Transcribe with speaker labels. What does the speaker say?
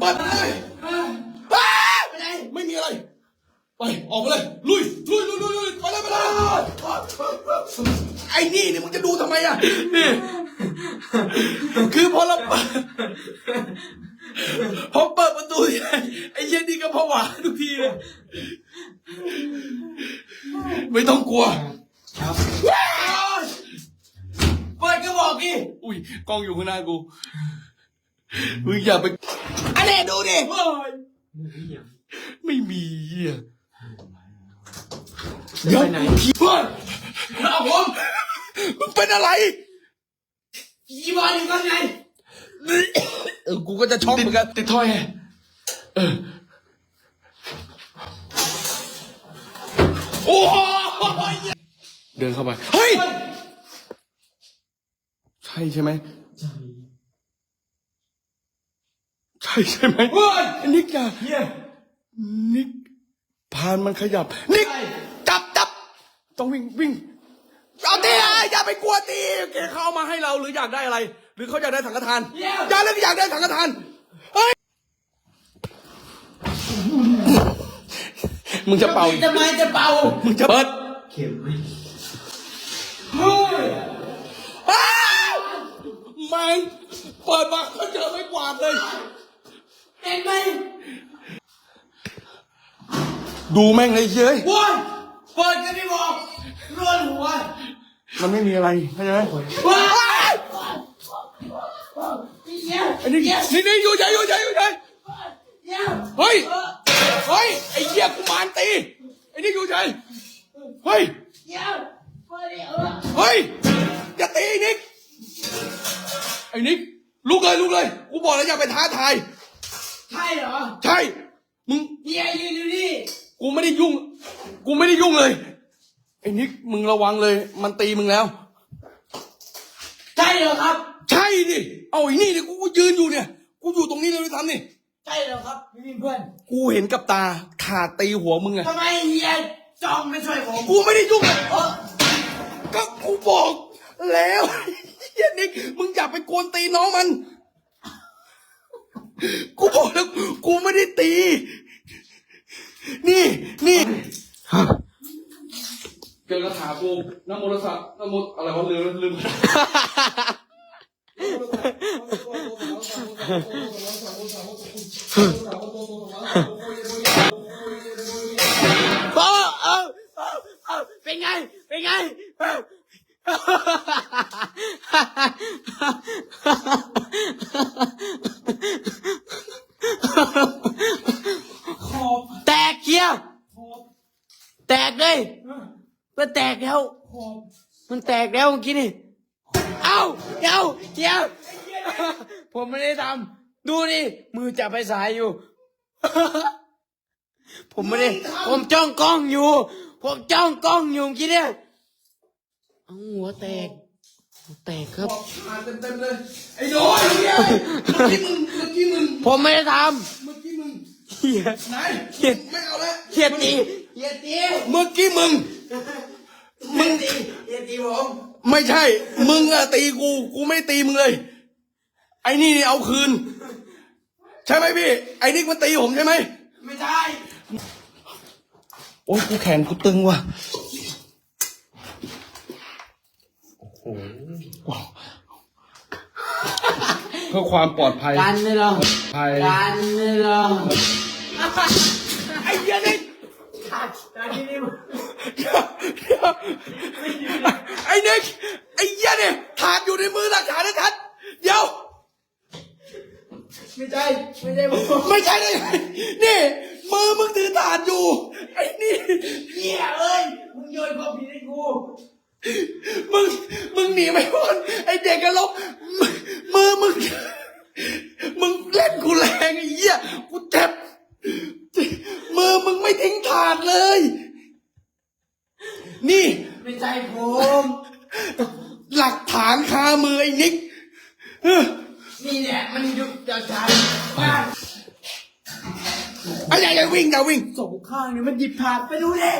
Speaker 1: เปิดมาเลยอ้าไม่มีอะไร ไป ออกมาเลย ลุย ลุยลุยลุยลุยไปเลยไปเลยไอ้นี่เนี่ยมึงจะดูทำไมอะนี่คือพอเราเปิดพอเปิดประตูเนี่ยไอ้เย็นนี่ก็ผวาทุกทีเลย ไม่ต้องกลัว
Speaker 2: ครับ
Speaker 1: เปิดก็บอกดิอุ้ยกล้องอยู่ข้างหน้ากูมึงอย่าไป อันนี้ดูดิ
Speaker 2: นี่ยัง
Speaker 1: ไม่มีอะ
Speaker 2: เดี๋ยวไปไหน
Speaker 1: เพื่อนเอาผมมึงเป็นอะไร
Speaker 2: ยี่บอลอยู่ข้างใน
Speaker 1: เออกูก็จะช็อกเหมือนกันติดถ้อยไงเออโอ้โหเดินเข้าไป เฮ้ย ใช่ใช่ไหมใช่ ใช่ไหมนิกอย่า
Speaker 2: เฮีย
Speaker 1: นิกพานมันขยับ นิกจับจับต้องวิ่งวิ่งเอาตีอะอย่าไปกลัวตีแกเขาเอามาให้เราหรืออยากได้อะไร หรือเขาอยากได้สังฆทานอย่าเลือกอยากได้สังฆทานเฮ้ยมึงจะเป่าอีก
Speaker 2: ทำไมจะเป่า
Speaker 1: มึงจะเปิด
Speaker 2: เข็มไหม
Speaker 1: อ้าวแม่งเปิดมาก็เจอไม่กวาดเลย
Speaker 2: เห็นไหม
Speaker 1: ดูแม่งเลยเย้ย
Speaker 2: บอลเปิดกันไม่บอกรวนหัว
Speaker 1: มันไม่มีอะไรเข้าใจไหม
Speaker 2: ว้า
Speaker 1: ว้าย
Speaker 2: เฮีย
Speaker 1: ไอ้นี่นี่นี่อยู่ใจอยู่ใจอยู่ใจ
Speaker 2: เฮีย
Speaker 1: เฮ้ยเฮ้ยไอ้เหี้ยกุมารตีไอ้นี่อยู่ใจเฮ้ย
Speaker 2: เฮียเปิดดิเออ
Speaker 1: เฮ้ยอย่าตีไอ้นิกไอ้นิกลุกเลยลุกเลยกูบอกแล้วอย่าไปท้าทาย
Speaker 2: ใช่เหรอ
Speaker 1: ใช่ มึง
Speaker 2: เฮียยืนอยู่นี่
Speaker 1: กูไม่ได้ยุ่ง กูไม่ได้ยุ่งเลย ไอ้นิกมึงระวังเลย มันตีมึงแล้ว
Speaker 2: ใช่เหรอครับ
Speaker 1: ใช่ดิ เอาไอ้นี่ดิกูก็ยืนอยู่เนี่ย กูอยู่ตรงนี้เลยด้วยซ้ำนี่
Speaker 2: ใช่เหรอครับพี่เพื่อน
Speaker 1: กูเห็นกับตาขาดตีหัวมึงไง
Speaker 2: ทำไมเฮียจ้องไม่ช่วยผม
Speaker 1: กูไม่ได้ยุ่งเลย
Speaker 2: เออ
Speaker 1: ก็กูบอกแล้วเฮียนิกมึงอย่าไปกวนตีน้องมัน กูบอกแล้วกูไม่ได้ตี นี่ นี่เกิดคาถากูนะโมตัสสะนะโมอะไรวะลืมลืม
Speaker 2: เออเออเออเออเป็นไง เป็นไงเออ ขอบแตกเกียร์แตกเลยมันแตกแล้วมันแตกแล้วเมื่อกี้นี่เอาเดี๋ยวเดี๋ยวผมไม่ได้ทำดูดิมือจับไปสายอยู่ ผมไม่ได้ ผมจ้องกล้องอยู่ ผมจ้องกล้องอยู่เมื่อกี้เนี่ยเอาหัวแตกหัว แตกครับ
Speaker 1: ขาดเต็มๆเลย ไอ้โน้ยเฮียเมื่อกี้มึง เมื่อกี้มึง
Speaker 2: ผมไม่ได้ท
Speaker 1: เมื่อกี้มึงำ
Speaker 2: เฮีย
Speaker 1: ไหน
Speaker 2: เฮีย
Speaker 1: ไม่เอาแล้ว
Speaker 2: เฮียตีเฮียตี
Speaker 1: เมื่อกี้มึง
Speaker 2: มึงตีเฮียตีผม
Speaker 1: ไม่ใช่ มึงอะตีกู กูไม่ตีมึงเลย ไอ้นี่นี่เอาคืน ใช่ไหมพี่ ไอ้นี่มันตีผมใช่ไหม
Speaker 2: ไม่ใช่
Speaker 1: โอ้ยกูแขนกูตึงว่ะว้าว เพื่อความปลอดภัย
Speaker 2: กันเลยเหรอ
Speaker 1: ภัย
Speaker 2: กันเลยเหรอ
Speaker 1: ไอ้เหี้ยนี่
Speaker 2: กันที่นี่
Speaker 1: เดี๋ยวเดี๋ยวไอ้เน็กไอ้เหี้ยเนี่ยถาดอยู่ในมือหลักฐานชัดๆเดี๋ยว
Speaker 2: ไม่ใช่ไม่ใช่ผม
Speaker 1: ไม่ใช่ได้ไงนี่ มือมึงถือถาดอยู่ ไอ้นี่
Speaker 2: เฮียเอ้ยมึงโยนความผิดให้กู
Speaker 1: มึงมึงหนีไม่พ้นไอ้เด็กกันลบ มือมึง มึงเล่นกูแรงไอ้เหี้ยกูเจ็บ มือมึงไม่ทิ้งถาดเลย นี่
Speaker 2: ไม่ใช่ผม
Speaker 1: หลักฐานคามือไอ้นิกเออ
Speaker 2: นี่แหละมันยุบจากฉันมา
Speaker 1: ไอ้อย่าอย่าวิ่งอย่าวิ่ง
Speaker 2: สองข้างนี่มันหยิบถาดไปดูดิ